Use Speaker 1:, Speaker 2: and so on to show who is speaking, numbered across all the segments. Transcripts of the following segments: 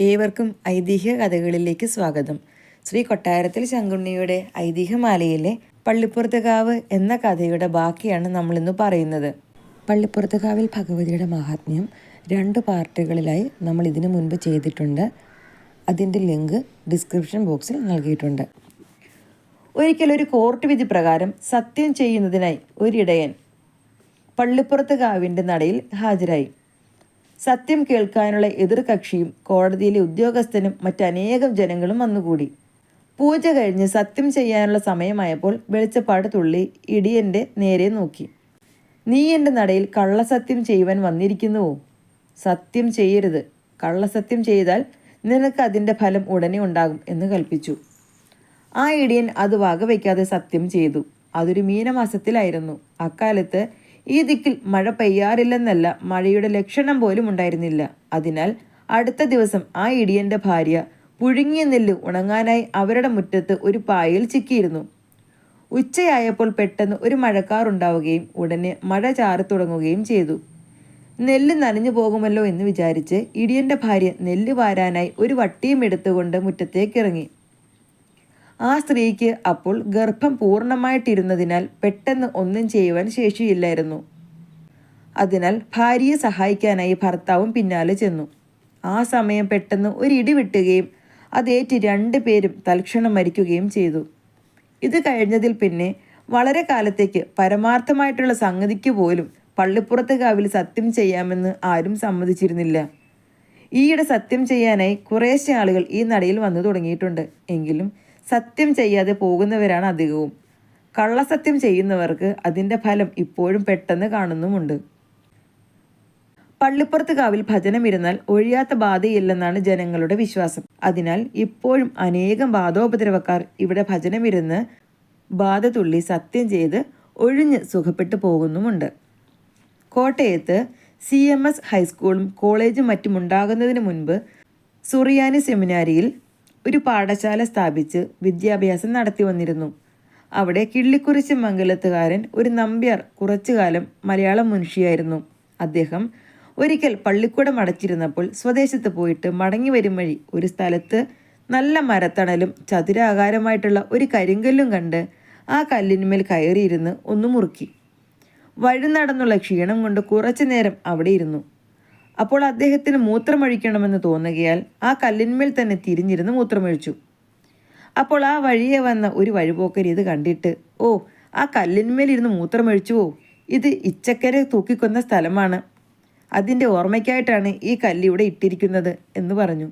Speaker 1: ഏവർക്കും ഐതിഹ്യ കഥകളിലേക്ക് സ്വാഗതം. ശ്രീ കൊട്ടാരത്തിൽ ശങ്കുണ്ണിയുടെ ഐതിഹ്യമാലയിലെ പള്ളിപ്പുറത്തുകാവ് എന്ന കഥയുടെ ബാക്കിയാണ് നമ്മളിന്ന് പറയുന്നത്. പള്ളിപ്പുറത്തുകാവിൽ ഭഗവതിയുടെ മഹാത്മ്യം രണ്ട് പാർട്ടുകളിലായി നമ്മൾ ഇതിനു മുൻപ് ചെയ്തിട്ടുണ്ട്. അതിന്റെ ലിങ്ക് ഡിസ്ക്രിപ്ഷൻ ബോക്സിൽ നൽകിയിട്ടുണ്ട്. ഒരിക്കലൊരു കോർട്ട് വിധി പ്രകാരം സത്യം ചെയ്യുന്നതിനായി ഒരിടയൻ പള്ളിപ്പുറത്തുകാവിന്റെ നടയിൽ ഹാജരായി. സത്യം കേൾക്കാനുള്ള എതിർകക്ഷിയും കോടതിയിലെ ഉദ്യോഗസ്ഥനും മറ്റനേകം ജനങ്ങളും വന്നുകൂടി. പൂജ കഴിഞ്ഞ് സത്യം ചെയ്യാനുള്ള സമയമായപ്പോൾ വെളിച്ചപ്പാട് തുള്ളി ഇടിയന്റെ നേരെ നോക്കി. നീ എന്റെ നടയിൽ കള്ളസത്യം ചെയ്യുവാൻ വന്നിരിക്കുന്നുവോ? സത്യം ചെയ്യരുത്. കള്ളസത്യം ചെയ്താൽ നിനക്ക് അതിന്റെ ഫലം ഉടനെ ഉണ്ടാകും എന്ന് കൽപ്പിച്ചു. ആ ഇടിയൻ അത് വകവയ്ക്കാതെ സത്യം ചെയ്തു. അതൊരു മീനമാസത്തിലായിരുന്നു. അക്കാലത്ത് ഈ ദിക്കിൽ മഴ പെയ്യാറില്ലെന്നല്ല മഴയുടെ ലക്ഷണം പോലും ഉണ്ടായിരുന്നില്ല. അതിനാൽ അടുത്ത ദിവസം ആ ഇടിയന്റെ ഭാര്യ പുഴുങ്ങിയ നെല്ല് ഉണങ്ങാനായി അവരുടെ മുറ്റത്ത് ഒരു പായയിൽ ചിക്കിയിരുന്നു. ഉച്ചയായപ്പോൾ പെട്ടെന്ന് ഒരു മഴക്കാറുണ്ടാവുകയും ഉടനെ മഴ ചാറി തുടങ്ങുകയും ചെയ്തു. നെല്ല് നനഞ്ഞു പോകുമല്ലോ എന്ന് വിചാരിച്ച് ഇടിയന്റെ ഭാര്യ നെല്ല് വാരാനായി ഒരു വട്ടിയും എടുത്തുകൊണ്ട് മുറ്റത്തേക്ക് ഇറങ്ങി. ആ സ്ത്രീക്ക് അപ്പോൾ ഗർഭം പൂർണമായിട്ടിരുന്നതിനാൽ പെട്ടെന്ന് ഒന്നും ചെയ്യുവാൻ ശേഷിയില്ലായിരുന്നു. അതിനാൽ ഭാര്യയെ സഹായിക്കാനായി ഭർത്താവും പിന്നാലെ ചെന്നു. ആ സമയം പെട്ടെന്ന് ഒരു ഇടി വെട്ടുകയും അതേറ്റ് രണ്ടു പേരും തൽക്ഷണം മരിക്കുകയും ചെയ്തു. ഇത് കഴിഞ്ഞതിൽ പിന്നെ വളരെ കാലത്തേക്ക് പരമാർത്ഥമായിട്ടുള്ള സംഗതിക്ക് പോലും പള്ളിപ്പുറത്ത് കാവിൽ സത്യം ചെയ്യാമെന്ന് ആരും സമ്മതിച്ചിരുന്നില്ല. ഈയിടെ സത്യം ചെയ്യാനായി കുറേശ്ശെ ആളുകൾ ഈ നടയിൽ വന്നു തുടങ്ങിയിട്ടുണ്ട്. എങ്കിലും സത്യം ചെയ്യാതെ പോകുന്നവരാണ് അധികവും. കള്ളസത്യം ചെയ്യുന്നവർക്ക് അതിന്റെ ഫലം ഇപ്പോഴും പെട്ടെന്ന് കാണുന്നുമുണ്ട്. പള്ളിപ്പുറത്ത് കാവിൽ ഭജനമിരുന്നാൽ ഒഴിയാത്ത ബാധയില്ലെന്നാണ് ജനങ്ങളുടെ വിശ്വാസം. അതിനാൽ ഇപ്പോഴും അനേകം ബാധോപദ്രവക്കാർ ഇവിടെ ഭജനമിരുന്ന് ബാധ തുള്ളി സത്യം ചെയ്ത് ഒഴിഞ്ഞ് സുഖപ്പെട്ടു പോകുന്നുമുണ്ട്. കോട്ടയത്ത് സി എം എസ് ഹൈസ്കൂളും കോളേജും മറ്റുമുണ്ടാകുന്നതിന് മുൻപ് സുറിയാനി സെമിനാരിയിൽ ഒരു പാഠശാല സ്ഥാപിച്ച് വിദ്യാഭ്യാസം നടത്തി വന്നിരുന്നു. അവിടെ കിള്ളിക്കുറിശി മംഗലത്തുകാരൻ ഒരു നമ്പ്യാർ കുറച്ചുകാലം മലയാളം മുൻഷിയായിരുന്നു. അദ്ദേഹം ഒരിക്കൽ പള്ളിക്കൂടം അടച്ചിരുന്നപ്പോൾ സ്വദേശത്ത് പോയിട്ട് മടങ്ങി വരും വഴി ഒരു സ്ഥലത്ത് നല്ല മരത്തണലും ചതുരാകാരമായിട്ടുള്ള ഒരു കരിങ്കല്ലും കണ്ട് ആ കല്ലിന്മേൽ കയറിയിരുന്ന് ഒന്ന് മുറുക്കി. വഴി നടന്നുള്ള ക്ഷീണം കൊണ്ട് കുറച്ചു നേരം അവിടെ ഇരുന്നു. അപ്പോൾ അദ്ദേഹത്തിന് മൂത്രമൊഴിക്കണമെന്ന് തോന്നുകയാൽ ആ കല്ലിന്മേൽ തന്നെ തിരിഞ്ഞിരുന്ന് മൂത്രമൊഴിച്ചു. അപ്പോൾ ആ വഴിയെ വന്ന ഒരു വഴിപോക്കരി ഇത് കണ്ടിട്ട് ഓ ആ കല്ലിന്മേൽ ഇരുന്ന് മൂത്രമൊഴിച്ചുവോ? ഇത് ഇച്ചക്കരെ തൂക്കിക്കൊന്ന സ്ഥലമാണ്. അതിന്റെ ഓർമ്മയ്ക്കായിട്ടാണ് ഈ കല്ലിവിടെ ഇട്ടിരിക്കുന്നത് എന്ന് പറഞ്ഞു.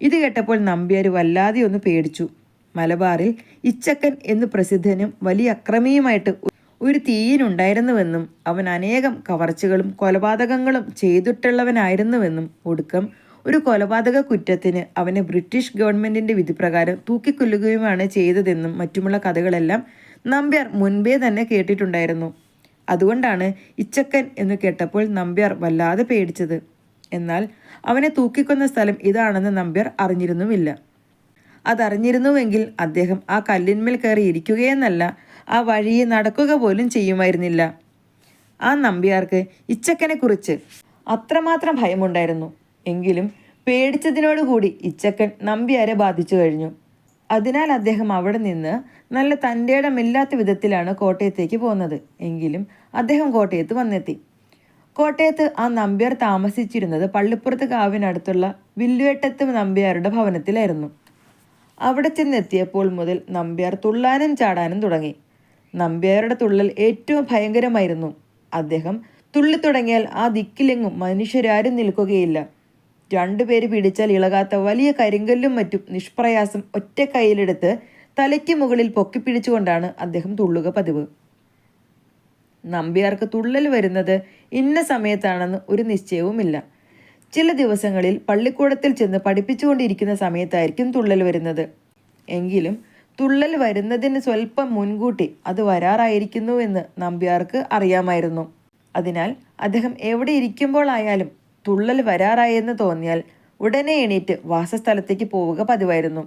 Speaker 1: ഇത് കേട്ടപ്പോൾ നമ്പ്യാർ വല്ലാതെ ഒന്ന് പേടിച്ചു. മലബാറിൽ ഇച്ചക്കൻ എന്ന് പ്രസിദ്ധനും വലിയ അക്രമിയുമായിട്ട് ഒരു തീയിനുണ്ടായിരുന്നുവെന്നും അവൻ അനേകം കവർച്ചകളും കൊലപാതകങ്ങളും ചെയ്തിട്ടുള്ളവനായിരുന്നുവെന്നും ഒടുക്കം ഒരു കൊലപാതക കുറ്റത്തിന് അവനെ ബ്രിട്ടീഷ് ഗവൺമെന്റിന്റെ വിധിപ്രകാരം തൂക്കിക്കൊല്ലുകയുമാണ് ചെയ്തതെന്നും മറ്റുമുള്ള കഥകളെല്ലാം നമ്പ്യാർ മുൻപേ തന്നെ കേട്ടിട്ടുണ്ടായിരുന്നു. അതുകൊണ്ടാണ് ഇച്ചക്കൻ എന്ന് കേട്ടപ്പോൾ നമ്പ്യാർ വല്ലാതെ പേടിച്ചത്. എന്നാൽ അവനെ തൂക്കിക്കൊന്ന സ്ഥലം ഇതാണെന്ന് നമ്പ്യാർ അറിഞ്ഞിരുന്നുമില്ല. അതറിഞ്ഞിരുന്നുവെങ്കിൽ അദ്ദേഹം ആ കല്ലിന്മേൽ കയറി ഇരിക്കുകയെന്നല്ല ആ വഴിയെ നടക്കുക പോലും ചെയ്യുമായിരുന്നില്ല. ആ നമ്പ്യാർക്ക് ഇച്ചക്കനെക്കുറിച്ച് അത്രമാത്രം ഭയമുണ്ടായിരുന്നു. എങ്കിലും പേടിച്ചതിനോടുകൂടി ഇച്ചക്കൻ നമ്പ്യാരെ ബാധിച്ചു കഴിഞ്ഞു. അതിനാൽ അദ്ദേഹം അവിടെ നിന്ന് നല്ല തന്റെ ഇടമില്ലാത്ത വിധത്തിലാണ് കോട്ടയത്തേക്ക് പോകുന്നത് എങ്കിലും അദ്ദേഹം കോട്ടയത്ത് വന്നെത്തി. കോട്ടയത്ത് ആ നമ്പ്യാർ താമസിച്ചിരുന്നത് പള്ളിപ്പുറത്ത് കാവിനടുത്തുള്ള വില്ലുവേട്ടത്ത് നമ്പ്യാരുടെ ഭവനത്തിലായിരുന്നു. അവിടെ ചെന്നെത്തിയപ്പോൾ മുതൽ നമ്പ്യാർ തുള്ളാനും ചാടാനും തുടങ്ങി. നമ്പ്യാരുടെ തുള്ളൽ ഏറ്റവും ഭയങ്കരമായിരുന്നു. അദ്ദേഹം തുള്ളി തുടങ്ങിയാൽ ആ ദിക്കിലെങ്ങും മനുഷ്യരാരും നിൽക്കുകയില്ല. രണ്ടുപേര് പിടിച്ചാൽ ഇളകാത്ത വലിയ കരിങ്കല്ലും മറ്റും നിഷ്പ്രയാസം ഒറ്റ കൈയിലെടുത്ത് തലയ്ക്ക് മുകളിൽ പൊക്കിപ്പിടിച്ചുകൊണ്ടാണ് അദ്ദേഹം തുള്ളുക പതിവ്. നമ്പ്യാർക്ക് തുള്ളൽ വരുന്നത് ഇന്ന സമയത്താണെന്ന് ഒരു നിശ്ചയവുമില്ല. ചില ദിവസങ്ങളിൽ പള്ളിക്കൂടത്തിൽ ചെന്ന് പഠിപ്പിച്ചുകൊണ്ടിരിക്കുന്ന സമയത്തായിരിക്കും തുള്ളൽ വരുന്നത്. എങ്കിലും തുള്ളൽ വരുന്നതിന് സ്വല്പം മുൻകൂട്ടി അത് വരാറായിരിക്കുന്നു എന്ന് നമ്പ്യാർക്ക് അറിയാമായിരുന്നു. അതിനാൽ അദ്ദേഹം എവിടെ ഇരിക്കുമ്പോഴായാലും തുള്ളൽ വരാറായെന്ന് തോന്നിയാൽ ഉടനെ എണീറ്റ് വാസസ്ഥലത്തേക്ക് പോവുക പതിവായിരുന്നു.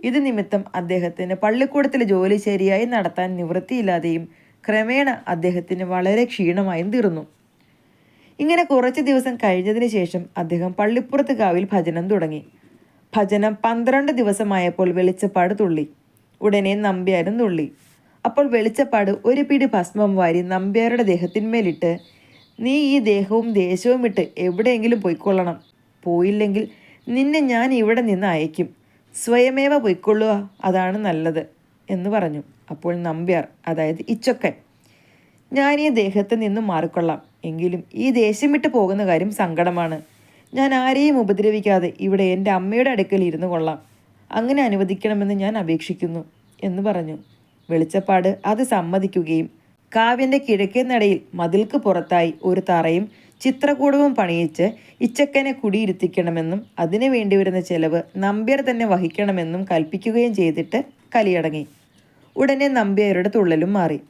Speaker 1: ഇത് നിമിത്തം അദ്ദേഹത്തിന് പള്ളിക്കൂടത്തിൽ ജോലി ശരിയായി നടത്താൻ നിവൃത്തിയില്ലാതെയും ക്രമേണ അദ്ദേഹത്തിന് വളരെ ക്ഷീണമായും തീർന്നു. ഇങ്ങനെ കുറച്ച് ദിവസം കഴിഞ്ഞതിന് ശേഷം അദ്ദേഹം പള്ളിപ്പുറത്ത് കാവിൽ ഭജനം തുടങ്ങി. ഭജനം പന്ത്രണ്ട് ദിവസമായപ്പോൾ വെളിച്ചപ്പാട് തുള്ളി. ഉടനെ നമ്പ്യാരും തുള്ളി. അപ്പോൾ വെളിച്ചപ്പാട് ഒരു പിടി ഭസ്മം വാരി നമ്പ്യാരുടെ ദേഹത്തിന്മേലിട്ട് നീ ഈ ദേഹവും ദേശവും ഇട്ട് എവിടെയെങ്കിലും പൊയ്ക്കൊള്ളണം. പോയില്ലെങ്കിൽ നിന്നെ ഞാൻ ഇവിടെ നിന്ന് അയക്കും സ്വയമേവ പൊയ്ക്കൊള്ളുക അതാണ് നല്ലത് എന്ന് പറഞ്ഞു. അപ്പോൾ നമ്പ്യാർ അതായത് ഇച്ചൊക്കൻ ഞാൻ ഈ ദേഹത്ത് നിന്നും മാറിക്കൊള്ളാം. എങ്കിലും ഈ ദേഷ്യം വിട്ട് പോകുന്ന കാര്യം സങ്കടമാണ്. ഞാൻ ആരെയും ഉപദ്രവിക്കാതെ ഇവിടെ എന്റെ അമ്മയുടെ അടുക്കൽ ഇരുന്നു കൊള്ളാം. അങ്ങനെ അനുവദിക്കണമെന്ന് ഞാൻ അപേക്ഷിക്കുന്നു എന്ന് പറഞ്ഞു. വെളിച്ചപ്പാട് അത് സമ്മതിക്കുകയും കാവ്യന്റെ കിഴക്കേ നടയിൽ മതിൽക്ക് പുറത്തായി ഒരു തറയും ചിത്രകൂടവും പണിയിച്ച് ഇച്ചക്കനെ കുടിയിരുത്തിക്കണമെന്നും അതിനു വേണ്ടി വരുന്ന ചെലവ് നമ്പ്യർ തന്നെ വഹിക്കണമെന്നും കൽപ്പിക്കുകയും ചെയ്തിട്ട് കലിയടങ്ങി. ഉടനെ നമ്പ്യാരുടെ തുള്ളലും മാറി.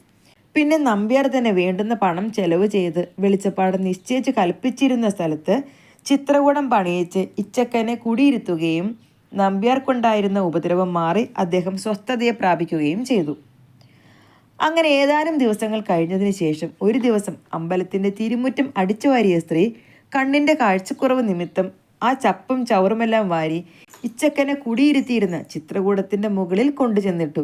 Speaker 1: പിന്നെ നമ്പ്യാർ തന്നെ വേണ്ടുന്ന പണം ചെലവ് ചെയ്ത് വെളിച്ചപ്പാട് നിശ്ചയിച്ച് കൽപ്പിച്ചിരുന്ന സ്ഥലത്ത് ചിത്രകൂടം പണിയിച്ച് ഇച്ചക്കനെ കുടിയിരുത്തുകയും നമ്പ്യാർക്കുണ്ടായിരുന്ന ഉപദ്രവം മാറി അദ്ദേഹം സ്വസ്ഥതയെ പ്രാപിക്കുകയും ചെയ്തു. അങ്ങനെ ഏതാനും ദിവസങ്ങൾ കഴിഞ്ഞതിന് ശേഷം ഒരു ദിവസം അമ്പലത്തിന്റെ തിരുമുറ്റം അടിച്ചു വാരിയ സ്ത്രീ കണ്ണിന്റെ കാഴ്ചക്കുറവ് നിമിത്തം ആ ചപ്പും ചവറുമെല്ലാം വാരി ഇച്ചക്കനെ കുടിയിരുത്തിയിരുന്ന ചിത്രകൂടത്തിന്റെ മുകളിൽ കൊണ്ടുചെന്നിട്ടു.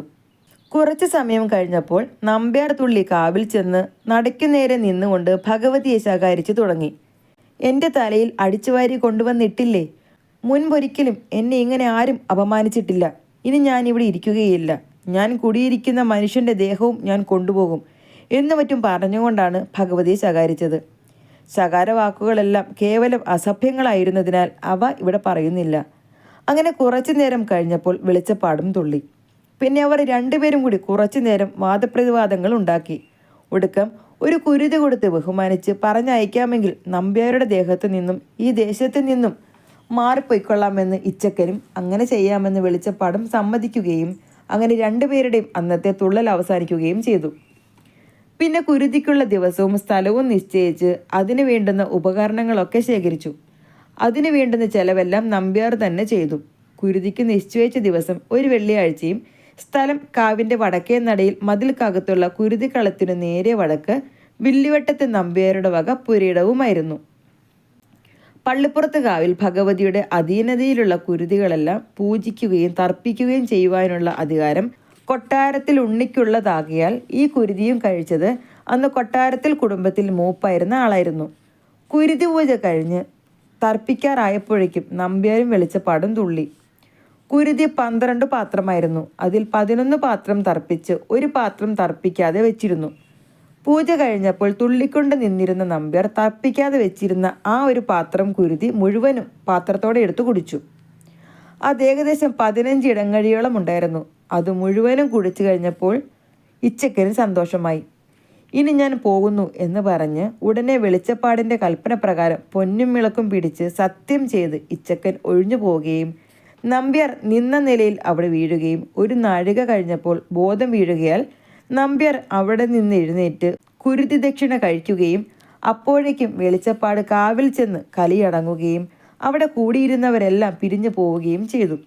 Speaker 1: കുറച്ച് സമയം കഴിഞ്ഞപ്പോൾ നമ്പ്യാർ തുള്ളി കാവിൽ ചെന്ന് നടയ്ക്കു നേരെ നിന്നുകൊണ്ട് ഭഗവതിയെ ശകാരിച്ചു തുടങ്ങി. എന്റെ തലയിൽ അടിച്ചുവാരി കൊണ്ടുവന്നിട്ടില്ലേ? മുൻപൊരിക്കലും എന്നെ ഇങ്ങനെ ആരും അപമാനിച്ചിട്ടില്ല. ഇനി ഞാൻ ഇവിടെ ഇരിക്കുകയില്ല. ഞാൻ കുടിയിരിക്കുന്ന മനുഷ്യന്റെ ദേഹവും ഞാൻ കൊണ്ടുപോകും എന്നു മറ്റും പറഞ്ഞുകൊണ്ടാണ് ഭഗവതി ശകാരിച്ചത്. സകാര വാക്കുകളെല്ലാം കേവലം അസഭ്യങ്ങളായിരുന്നതിനാൽ അവ ഇവിടെ പറയുന്നില്ല. അങ്ങനെ കുറച്ചു നേരം കഴിഞ്ഞപ്പോൾ വെളിച്ചപ്പാടും തുള്ളി. പിന്നെ അവർ രണ്ടുപേരും കൂടി കുറച്ചു നേരം വാദപ്രതിവാദങ്ങൾ ഉണ്ടാക്കി. ഒടുക്കം ഒരു കുരുതി കൊടുത്ത് ബഹുമാനിച്ച് പറഞ്ഞയക്കാമെങ്കിൽ നമ്പ്യാരുടെ ദേഹത്തു നിന്നും ഈ ദേശത്തു നിന്നും മാറിപ്പോയിക്കൊള്ളാമെന്ന് ഇച്ചക്കനും അങ്ങനെ ചെയ്യാമെന്ന് വെളിച്ചപ്പാടും സമ്മതിക്കുകയും അങ്ങനെ രണ്ടുപേരുടെയും അന്നത്തെ തുള്ളൽ അവസാനിക്കുകയും ചെയ്തു. പിന്നെ കുരുതിക്കുള്ള ദിവസവും സ്ഥലവും നിശ്ചയിച്ച് അതിനു വേണ്ടുന്ന ഉപകരണങ്ങളൊക്കെ ശേഖരിച്ചു. അതിനു വേണ്ടുന്ന ചെലവെല്ലാം നമ്പ്യാർ തന്നെ ചെയ്തു. കുരുതിക്ക് നിശ്ചയിച്ച ദിവസം ഒരു വെള്ളിയാഴ്ചയും സ്ഥലം കാവിന്റെ വടക്കേ നടയിൽ മതിൽക്കകത്തുള്ള കുരുതിക്കളത്തിനു നേരെ വടക്ക് വില്ലുവട്ടത്തെ നമ്പ്യാരുടെ വക പുരയിടവുമായിരുന്നു. പള്ളിപ്പുറത്ത് കാവിൽ ഭഗവതിയുടെ അധീനതയിലുള്ള കുരുതികളെല്ലാം പൂജിക്കുകയും തർപ്പിക്കുകയും ചെയ്യുവാനുള്ള അധികാരം കൊട്ടാരത്തിൽ ഉണ്ണിക്കുള്ളതാകിയാൽ ഈ കുരുതിയും കഴിച്ചത് അന്ന് കൊട്ടാരത്തിൽ കുടുംബത്തിൽ മൂപ്പായിരുന്ന ആളായിരുന്നു. കുരുതി പൂജ കഴിഞ്ഞ് തർപ്പിക്കാറായപ്പോഴേക്കും നമ്പ്യാരും വെളിച്ചപ്പാടും തുള്ളി. കുരുതി പന്ത്രണ്ട് പാത്രമായിരുന്നു. അതിൽ പതിനൊന്ന് പാത്രം തർപ്പിച്ച് ഒരു പാത്രം തർപ്പിക്കാതെ വെച്ചിരുന്നു. പൂജ കഴിഞ്ഞപ്പോൾ തുള്ളിക്കൊണ്ട് നിന്നിരുന്ന നമ്പ്യാർ തപ്പിക്കാതെ വെച്ചിരുന്ന ആ ഒരു പാത്രം കുരുതി മുഴുവനും പാത്രത്തോടെ എടുത്തു കുടിച്ചു. അത് ഏകദേശം പതിനഞ്ച് ഇടങ്ങഴിയോളം ഉണ്ടായിരുന്നു. അത് മുഴുവനും കുടിച്ചു കഴിഞ്ഞപ്പോൾ ഇച്ചക്കന് സന്തോഷമായി. ഇനി ഞാൻ പോകുന്നു എന്ന് പറഞ്ഞ് ഉടനെ വെളിച്ചപ്പാടിന്റെ കൽപ്പന പ്രകാരം പൊന്നും വിളക്കും പിടിച്ച് സത്യം ചെയ്ത് ഇച്ചക്കൻ ഒഴിഞ്ഞു പോവുകയും നമ്പ്യാർ നിന്ന നിലയിൽ അവിടെ വീഴുകയും ഒരു നാഴിക കഴിഞ്ഞപ്പോൾ ബോധം വീഴുകയാൽ നമ്പ്യാർ അവിടെ നിന്ന് എഴുന്നേറ്റ് കുരുതി ദക്ഷിണ കഴിക്കുകയും അപ്പോഴേക്കും വെളിച്ചപ്പാട് കാവിൽ ചെന്ന് കലിയടങ്ങുകയും അവിടെ കൂടിയിരുന്നവരെല്ലാം പിരിഞ്ഞു പോവുകയും ചെയ്തു.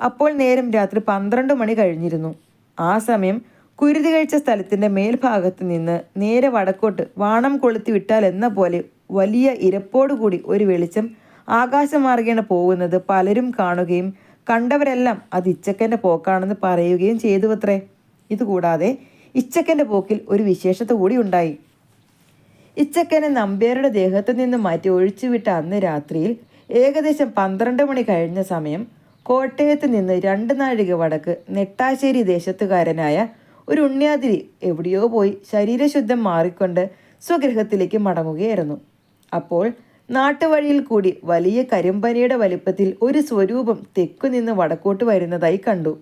Speaker 1: അപ്പോൾ നേരം രാത്രി പന്ത്രണ്ട് മണി കഴിഞ്ഞിരുന്നു. ആ സമയം കുരുതി കഴിച്ച സ്ഥലത്തിന്റെ മേൽഭാഗത്ത് നിന്ന് നേരെ വടക്കോട്ട് വാണം കൊളുത്തി വിട്ടാൽ എന്ന പോലെ വലിയ ഇരപ്പോടുകൂടി ഒരു വെളിച്ചം ആകാശമാർഗേണ പോകുന്നത് പലരും കാണുകയും കണ്ടവരെല്ലാം അത് ഇച്ചക്കന്റെ പോക്കാണെന്ന് പറയുകയും ചെയ്തു അത്രേ ഇതുകൂടാതെ ഇച്ചക്കന്റെ പോക്കിൽ ഒരു വിശേഷത കൂടി ഉണ്ടായി. ഇച്ചക്കനെ നമ്പ്യാരുടെ ദേഹത്തു നിന്ന് മാറ്റി ഒഴിച്ചുവിട്ട അന്ന് രാത്രിയിൽ ഏകദേശം പന്ത്രണ്ട് മണി കഴിഞ്ഞ സമയം കോട്ടയത്ത് നിന്ന് രണ്ട് നാഴിക വടക്ക് നെട്ടാശ്ശേരി ദേശത്തുകാരനായ ഒരു ഉണ്ണ്യാതിരി എവിടെയോ പോയി ശരീരശുദ്ധം മാറിക്കൊണ്ട് സ്വഗൃഹത്തിലേക്ക് മടങ്ങുകയായിരുന്നു. അപ്പോൾ നാട്ടുവഴിയിൽ കൂടി വലിയ കരിമ്പനിയുടെ വലിപ്പത്തിൽ ഒരു സ്വരൂപം തെക്കു നിന്ന് വടക്കോട്ട് വരുന്നതായി കണ്ടു.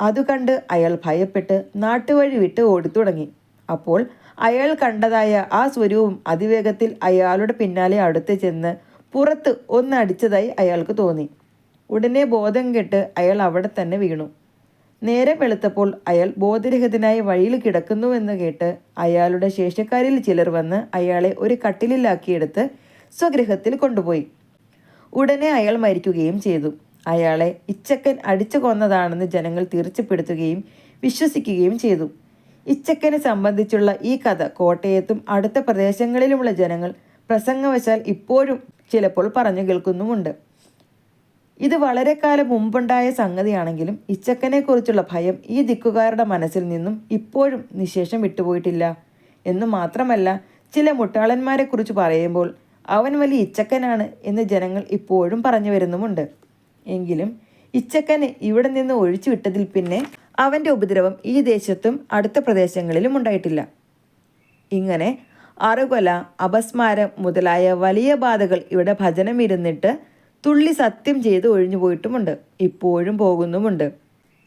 Speaker 1: അതു കണ്ട് അയാൾ ഭയപ്പെട്ട് നാട്ടുവഴി വിട്ട് ഓടിത്തുടങ്ങി. അപ്പോൾ അയാൾ കണ്ടതായ ആ സ്വരൂപം അതിവേഗത്തിൽ അയാളുടെ പിന്നാലെ അടുത്ത് ചെന്ന് പുറത്ത് ഒന്നടിച്ചതായി അയാൾക്ക് തോന്നി. ഉടനെ ബോധം കെട്ട് അയാൾ അവിടെ തന്നെ വീണു. നേരെ വെളുത്തപ്പോൾ അയാൾ ബോധരഹിതനായി വഴിയിൽ കിടക്കുന്നുവെന്ന് കേട്ട് അയാളുടെ ശേഷക്കാരിൽ ചിലർ വന്ന് അയാളെ ഒരു കട്ടിലിലാക്കിയെടുത്ത് സ്വഗൃഹത്തിൽ കൊണ്ടുപോയി. ഉടനെ അയാൾ മരിക്കുകയും ചെയ്തു. അയാളെ ഇച്ചക്കൻ അടിച്ചു കൊന്നതാണെന്ന് ജനങ്ങൾ തീർച്ചപ്പെടുത്തുകയും വിശ്വസിക്കുകയും ചെയ്തു. ഇച്ചക്കനെ സംബന്ധിച്ചുള്ള ഈ കഥ കോട്ടയത്തും അടുത്ത പ്രദേശങ്ങളിലുമുള്ള ജനങ്ങൾ പ്രസംഗവശാൽ ഇപ്പോഴും ചിലപ്പോൾ പറഞ്ഞു കേൾക്കുന്നുമുണ്ട്. ഇത് വളരെ കാലം മുമ്പുണ്ടായ സംഗതിയാണെങ്കിലും ഇച്ചക്കനെക്കുറിച്ചുള്ള ഭയം ഈ ദിക്കുകാരുടെ മനസ്സിൽ നിന്നും ഇപ്പോഴും നിശേഷം വിട്ടുപോയിട്ടില്ല. എന്ന് മാത്രമല്ല ചില മുട്ടാളന്മാരെക്കുറിച്ച് പറയുമ്പോൾ അവൻ വലിയ ഇച്ചക്കനാണ് എന്ന് ജനങ്ങൾ ഇപ്പോഴും പറഞ്ഞു വരുന്നുമുണ്ട്. എങ്കിലും ഇച്ചക്കനെ ഇവിടെ നിന്ന് ഒഴിച്ചു വിട്ടതിൽ പിന്നെ അവന്റെ ഉപദ്രവം ഈ ദേശത്തും അടുത്ത പ്രദേശങ്ങളിലും ഉണ്ടായിട്ടില്ല. ഇങ്ങനെ അറുകൊല അപസ്മാരം മുതലായ വലിയ ബാധകൾ ഇവിടെ ഭജനം ഇരുന്നിട്ട് തുള്ളി സത്യം ചെയ്ത് ഒഴിഞ്ഞു പോയിട്ടുമുണ്ട്. ഇപ്പോഴും പോകുന്നുമുണ്ട്.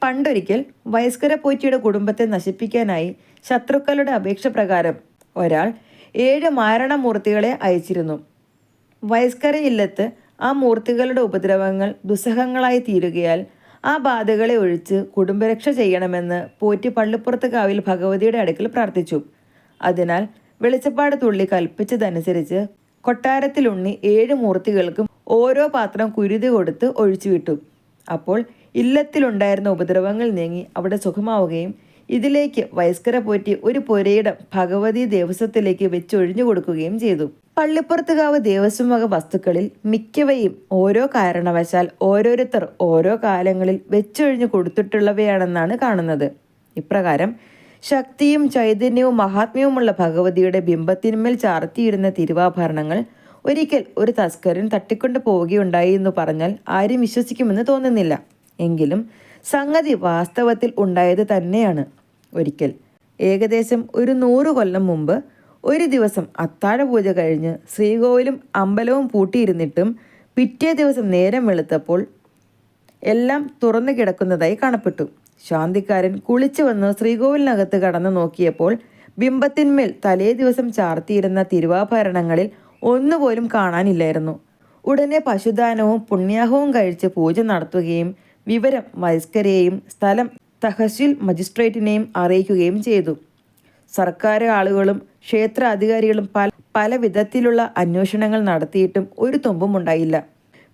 Speaker 1: പണ്ടൊരിക്കൽ വയസ്കര പോറ്റിയുടെ കുടുംബത്തെ നശിപ്പിക്കാനായി ശത്രുക്കളുടെ അപേക്ഷ പ്രകാരം ഒരാൾ ഏഴ് മാരണമൂർത്തികളെ അയച്ചിരുന്നു. വയസ്കര ഇല്ലത്ത് ആ മൂർത്തികളുടെ ഉപദ്രവങ്ങൾ ദുസ്സഹങ്ങളായി തീരുകയാൽ ആ ബാധകളെ ഒഴിച്ച് കുടുംബരക്ഷ ചെയ്യണമെന്ന് പോറ്റി പള്ളിപ്പുറത്ത് കാവിൽ ഭഗവതിയുടെ അടുക്കൽ പ്രാർത്ഥിച്ചു. അതിനാൽ വെളിച്ചപ്പാട് തുള്ളി കൽപ്പിച്ചതനുസരിച്ച് കൊട്ടാരത്തിലുണ്ണി ഏഴ് മൂർത്തികൾക്കും ഓരോ പാത്രം കുരുതി കൊടുത്ത് ഒഴിച്ചുവിട്ടു അപ്പോൾ ഇല്ലത്തിലുണ്ടായിരുന്ന ഉപദ്രവങ്ങൾ നീങ്ങി അവിടെ സുഖമാവുകയും ഇതിലേക്ക് വയസ്കര പോറ്റി ഒരു പുരയിടം ഭഗവതി ദേവസ്വത്തിലേക്ക് വെച്ചൊഴിഞ്ഞു കൊടുക്കുകയും ചെയ്തു. പള്ളിപ്പുറത്തുകാവ് ദേവസ്വം വക വസ്തുക്കളിൽ മിക്കവയും ഓരോ കാരണവശാൽ ഓരോരുത്തർ ഓരോ കാലങ്ങളിൽ വെച്ചൊഴിഞ്ഞു കൊടുത്തിട്ടുള്ളവയാണെന്നാണ് കാണുന്നത്. ഇപ്രകാരം ശക്തിയും ചൈതന്യവും മഹാത്മ്യവുമുള്ള ഭഗവതിയുടെ ബിംബത്തിന്മേൽ ചാർത്തിയിരുന്ന തിരുവാഭരണങ്ങൾ ഒരിക്കൽ ഒരു തസ്കരൻ തട്ടിക്കൊണ്ടു പോവുകയുണ്ടായി എന്ന് പറഞ്ഞാൽ ആരും വിശ്വസിക്കുമെന്ന് തോന്നുന്നില്ല. എങ്കിലും സംഗതി വാസ്തവത്തിൽ ഉണ്ടായത് തന്നെയാണ്. ഒരിക്കൽ ഏകദേശം ഒരു നൂറ് കൊല്ലം മുമ്പ് ഒരു ദിവസം അത്താഴ പൂജ കഴിഞ്ഞ് ശ്രീകോവിലും അമ്പലവും പൂട്ടിയിരുന്നിട്ടും പിറ്റേ ദിവസം നേരം വെളുത്തപ്പോൾ എല്ലാം തുറന്നു കിടക്കുന്നതായി കാണപ്പെട്ടു. ശാന്തിക്കാരൻ കുളിച്ചു വന്ന് ശ്രീകോവിലിനകത്ത് കടന്നു നോക്കിയപ്പോൾ ബിംബത്തിന്മേൽ തലേ ദിവസം ചാർത്തിയിരുന്ന തിരുവാഭരണങ്ങളിൽ ഒന്നുപോലും കാണാനില്ലായിരുന്നു. ഉടനെ പശുദാനവും പുണ്യാഹവും കഴിച്ച് പൂജ നടത്തുകയും വിവരം വയസ്കരെയും സ്ഥലം തഹസിൽ മജിസ്ട്രേറ്റിനെയും അറിയിക്കുകയും ചെയ്തു. സർക്കാർ ആളുകളും ക്ഷേത്ര അധികാരികളും പല പല വിധത്തിലുള്ള അന്വേഷണങ്ങൾ നടത്തിയിട്ടും ഒരു തുമ്പും ഉണ്ടായില്ല.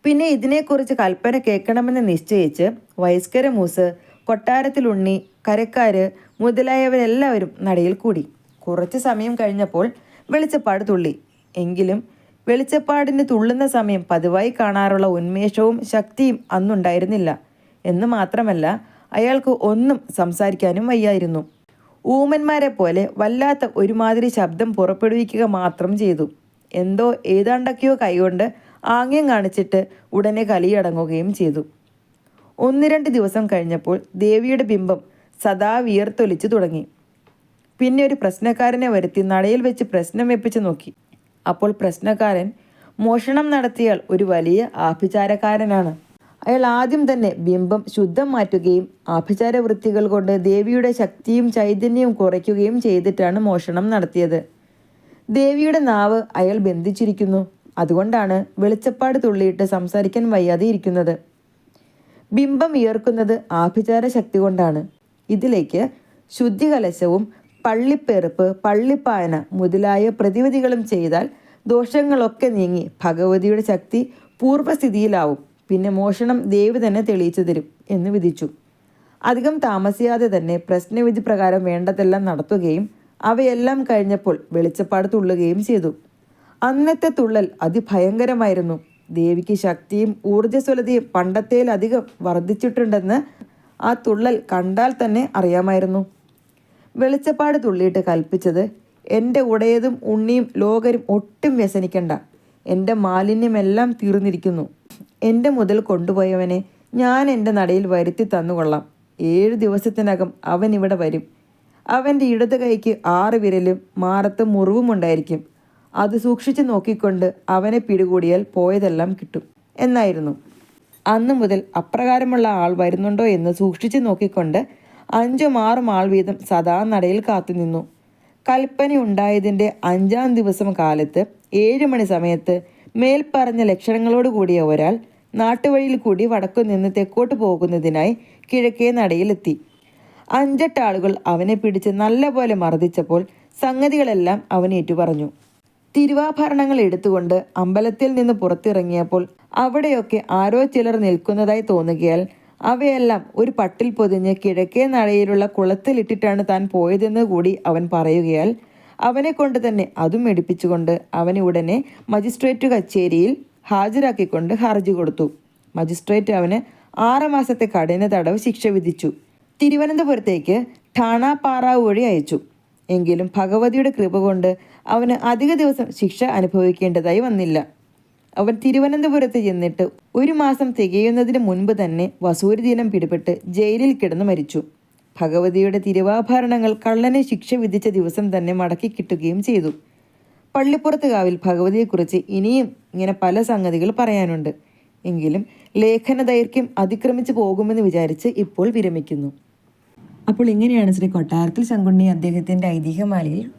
Speaker 1: പിന്നെ ഇതിനെക്കുറിച്ച് കൽപ്പന കേൾക്കണമെന്ന് നിശ്ചയിച്ച് വയസ്കര മൂസ് കൊട്ടാരത്തിലുണ്ണി കരക്കാര് മുതലായവരെല്ലാവരും നടയിൽ കൂടി. കുറച്ച് സമയം കഴിഞ്ഞപ്പോൾ വെളിച്ചപ്പാട് തുള്ളി. എങ്കിലും വെളിച്ചപ്പാടിന് തുള്ളുന്ന സമയം പതിവായി കാണാറുള്ള ഉന്മേഷവും ശക്തിയും അന്നുണ്ടായിരുന്നില്ല. എന്ന് മാത്രമല്ല അയാൾക്ക് ഒന്നും സംസാരിക്കാനും വയ്യായിരുന്നു. ഊമന്മാരെ പോലെ വല്ലാത്ത ഒരുമാതിരി ശബ്ദം പുറപ്പെടുവിക്കുക മാത്രം ചെയ്തു. എന്തോ ഏതാണ്ടൊക്കെയോ കൈകൊണ്ട് ആംഗ്യം കാണിച്ചിട്ട് ഉടനെ കലിയടങ്ങുകയും ചെയ്തു. ഒന്ന് രണ്ട് ദിവസം കഴിഞ്ഞപ്പോൾ ദേവിയുടെ ബിംബം സദാ വിയർത്തൊലിച്ചു തുടങ്ങി. പിന്നെ ഒരു പ്രശ്നക്കാരനെ വരുത്തി നടയിൽ വെച്ച് പ്രശ്നം വെപ്പിച്ചു നോക്കി. അപ്പോൾ പ്രശ്നക്കാരൻ മോഷണം നടത്തിയാൽ ഒരു വലിയ ആഭിചാരക്കാരനാണ്. അയാൾ ആദ്യം തന്നെ ബിംബം ശുദ്ധം മാറ്റുകയും ആഭിചാര വൃത്തികൾ കൊണ്ട് ദേവിയുടെ ശക്തിയും ചൈതന്യവും കുറയ്ക്കുകയും ചെയ്തിട്ടാണ് മോഷണം നടത്തിയത്. ദേവിയുടെ നാവ് അയാൾ ബന്ധിച്ചിരിക്കുന്നു. അതുകൊണ്ടാണ് വെളിച്ചപ്പാട് തുള്ളിയിട്ട് സംസാരിക്കാൻ വയ്യാതെ ഇരിക്കുന്നത്. ബിംബം വിയർക്കുന്നത് ആഭിചാര ശക്തി കൊണ്ടാണ്. ഇതിലേക്ക് ശുദ്ധികലശവും പള്ളിപ്പെറുപ്പ് പള്ളിപ്പായന മുതലായ പ്രതിവിധികളും ചെയ്താൽ ദോഷങ്ങളൊക്കെ നീങ്ങി ഭഗവതിയുടെ ശക്തി പൂർവസ്ഥിതിയിലാവും പിന്നെ മോഷണം ദേവി തന്നെ തെളിയിച്ചു തരും എന്ന് വിധിച്ചു. അധികം താമസിയാതെ തന്നെ പ്രശ്നവിധി പ്രകാരം വേണ്ടതെല്ലാം നടത്തുകയും അവയെല്ലാം കഴിഞ്ഞപ്പോൾ വെളിച്ചപ്പാട് തുള്ളുകയും ചെയ്തു. അന്നത്തെ തുള്ളൽ അതിഭയങ്കരമായിരുന്നു. ദേവിക്ക് ശക്തിയും ഊർജസ്വലതയും പണ്ടത്തേലധികം വർദ്ധിച്ചിട്ടുണ്ടെന്ന് ആ തുള്ളൽ കണ്ടാൽ തന്നെ അറിയാമായിരുന്നു. വെളിച്ചപ്പാട് തുള്ളിയിട്ട് കൽപ്പിച്ചത് എന്റെ ഉടയതും ഉണ്ണിയും ലോകരും ഒട്ടും വ്യസനിക്കണ്ട. എന്റെ മാലിന്യമെല്ലാം തീർന്നിരിക്കുന്നു. എന്റെ മുതൽ കൊണ്ടുപോയവനെ ഞാൻ എന്റെ നടയിൽ വരുത്തി തന്നുകൊള്ളാം. ഏഴ് ദിവസത്തിനകം അവൻ ഇവിടെ വരും. അവന്റെ ഇടത് കൈക്ക് ആറ് വിരലും മാറത്ത് മുറിവും ഉണ്ടായിരിക്കും. അത് സൂക്ഷിച്ചു നോക്കിക്കൊണ്ട് അവനെ പിടികൂടിയാൽ പോയതെല്ലാം കിട്ടും എന്നായിരുന്നു. അന്നു മുതൽ അപ്രകാരമുള്ള ആൾ വരുന്നുണ്ടോ എന്ന് സൂക്ഷിച്ചു നോക്കിക്കൊണ്ട് അഞ്ചും ആറും ആൾ വീതം സദാ നടയിൽ കാത്തുനിന്നു കൽപ്പന ഉണ്ടായതിന്റെ അഞ്ചാം ദിവസം കാലത്ത് ഏഴ് മണി സമയത്ത് മേൽപ്പറഞ്ഞ ലക്ഷണങ്ങളോട് കൂടിയ ഒരാൾ നാട്ടുവഴിയിൽ കൂടി വടക്കു നിന്ന് തെക്കോട്ട് പോകുന്നതിനായി കിഴക്കേ നടയിലെത്തി. അഞ്ചെട്ടാളുകൾ അവനെ പിടിച്ച് നല്ലപോലെ മർദ്ദിച്ചപ്പോൾ സംഗതികളെല്ലാം അവൻ പറഞ്ഞു തിരുവാഭരണങ്ങൾ എടുത്തുകൊണ്ട് അമ്പലത്തിൽ നിന്ന് പുറത്തിറങ്ങിയപ്പോൾ അവിടെയൊക്കെ ആരോ ചിലർ നിൽക്കുന്നതായി തോന്നുകയാൽ അവയെല്ലാം ഒരു പട്ടിൽ പൊതിഞ്ഞ് കിഴക്കേ നടയിലുള്ള കുളത്തിലിട്ടിട്ടാണ് താൻ പോയതെന്ന് കൂടി അവൻ പറയുകയാൽ അവനെ കൊണ്ട് തന്നെ അതും എടുപ്പിച്ചുകൊണ്ട് അവനെ ഉടനെ മജിസ്ട്രേറ്റ് കച്ചേരിയിൽ ഹാജരാക്കിക്കൊണ്ട് ഹർജി കൊടുത്തു. മജിസ്ട്രേറ്റ് അവന് ആറ് മാസത്തെ കഠിന തടവ് ശിക്ഷ വിധിച്ചു. തിരുവനന്തപുരത്തേക്ക് ഠാണാപാറ വഴി അയച്ചു. എങ്കിലും ഭഗവതിയുടെ കൃപ കൊണ്ട് അവന് അധിക ദിവസം ശിക്ഷ അനുഭവിക്കേണ്ടതായി വന്നില്ല. അവൻ തിരുവനന്തപുരത്ത് ചെന്നിട്ട് ഒരു മാസം തികയുന്നതിന് മുൻപ് തന്നെ വസൂരി ദിനം പിടിപെട്ട് ജയിലിൽ കിടന്നു മരിച്ചു. ഭഗവതിയുടെ തിരുവാഭരണങ്ങൾ കള്ളനെ ശിക്ഷ വിധിച്ച ദിവസം തന്നെ മടക്കി കിട്ടുകയും ചെയ്തു. പള്ളിപ്പുറത്ത് കാവിൽ ഭഗവതിയെക്കുറിച്ച് ഇനിയും ഇങ്ങനെ പല സംഗതികൾ പറയാനുണ്ട്. എങ്കിലും ലേഖന ദൈർഘ്യം അതിക്രമിച്ചു പോകുമെന്ന് വിചാരിച്ച് ഇപ്പോൾ വിരമിക്കുന്നു. അപ്പോൾ ഇങ്ങനെയാണ് ശ്രീ കൊട്ടാരത്തിൽ ശങ്കുണ്ണി അദ്ദേഹത്തിന്റെ ഐതിഹ്യമാലയിൽ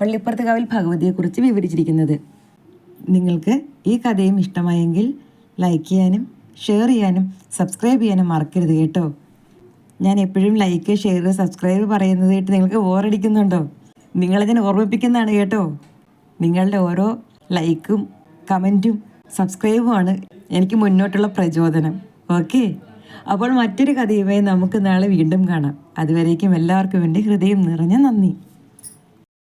Speaker 1: പള്ളിപ്പുറത്ത് കാവിൽ ഭഗവതിയെക്കുറിച്ച് വിവരിച്ചിരിക്കുന്നത്. നിങ്ങൾക്ക് ഈ കഥയും ഇഷ്ടമായെങ്കിൽ ലൈക്ക് ചെയ്യാനും ഷെയർ ചെയ്യാനും സബ്സ്ക്രൈബ് ചെയ്യാനും മറക്കരുത് കേട്ടോ. ഞാൻ എപ്പോഴും ലൈക്ക് ഷെയർ സബ്സ്ക്രൈബ് പറയുന്നത് കേട്ട് നിങ്ങൾക്ക് ഓറടിക്കുന്നുണ്ടോ നിങ്ങളെ ഞാൻ ഓർമ്മിപ്പിക്കുന്നതാണ് കേട്ടോ. നിങ്ങളുടെ ഓരോ ലൈക്കും കമന്റും സബ്സ്ക്രൈബുമാണ് എനിക്ക് മുന്നോട്ടുള്ള പ്രചോദനം. ഓക്കെ അപ്പോൾ മറ്റൊരു കഥയുമായി നമുക്ക് നാളെ വീണ്ടും കാണാം. അതുവരേക്കും എല്ലാവർക്കും എന്റെ ഹൃദയം നിറഞ്ഞ നന്ദി.